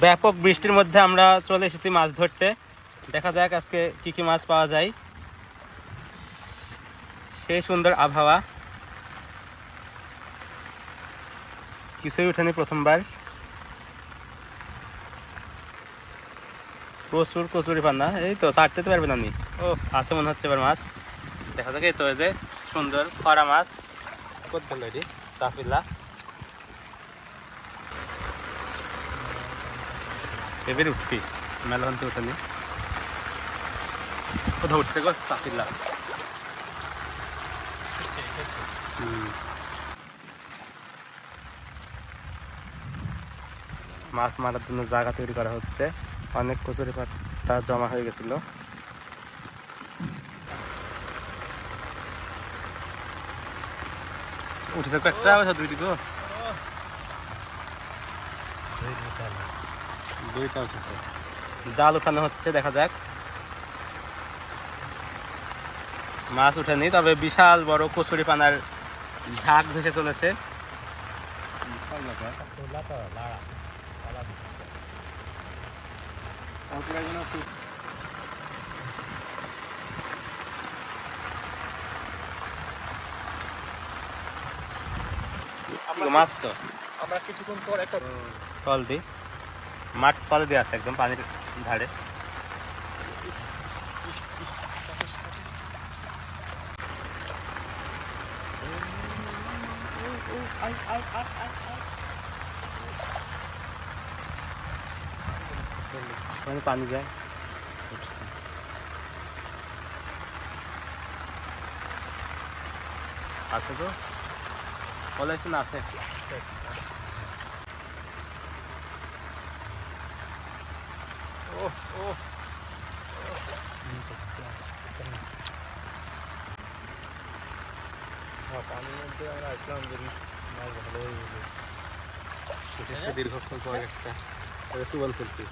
ব্যাপক বৃষ্টির মধ্যে আমরা চলে এসেছি মাছ ধরতে। দেখা যাক আজকে কি কি মাছ পাওয়া যায়। সেই সুন্দর আবহাওয়া। কিছুই উঠেনি প্রথমবার। প্রচুর কচুরি পান্না। এই তো, ছাড়তে তো পারবে না নি ও আছে মনে হচ্ছে এবার মাছ। দেখা যাক এই তো যে সুন্দর খরা মাছ। কত ভালো এটি সাফিল্লা। এবারে উঠবি মেলন তো উঠেনি কোথাও উঠছে গো, সাফিল্লা। মাছ মারার জন্য জায়গা তৈরি করা হচ্ছে। অনেক কচুরি পাতা জমা হয়ে গেছিল। উঠেছে কয়েকটা দুইটি গো। দুইটা উঠেছে। জাল উঠানো হচ্ছে দেখা যাক। মাছ উঠেনি তবে বিশাল বড় কচুরি পানার ঝাঁক ভেসে চলেছে। মাছ তো। আমরা কিছুক্ষণ পর একটা তল দি মাঠ তলে দিয়ে আছে একদম পানির ধারে। পানি যায়। আছে তো? বলেছে না আছে ও ও পানির মধ্যে আমরা আসলাম যদি মাছ ভালো হয়ে গেছে দীর্ঘক্ষণ পর একটা সুবল ফুলকি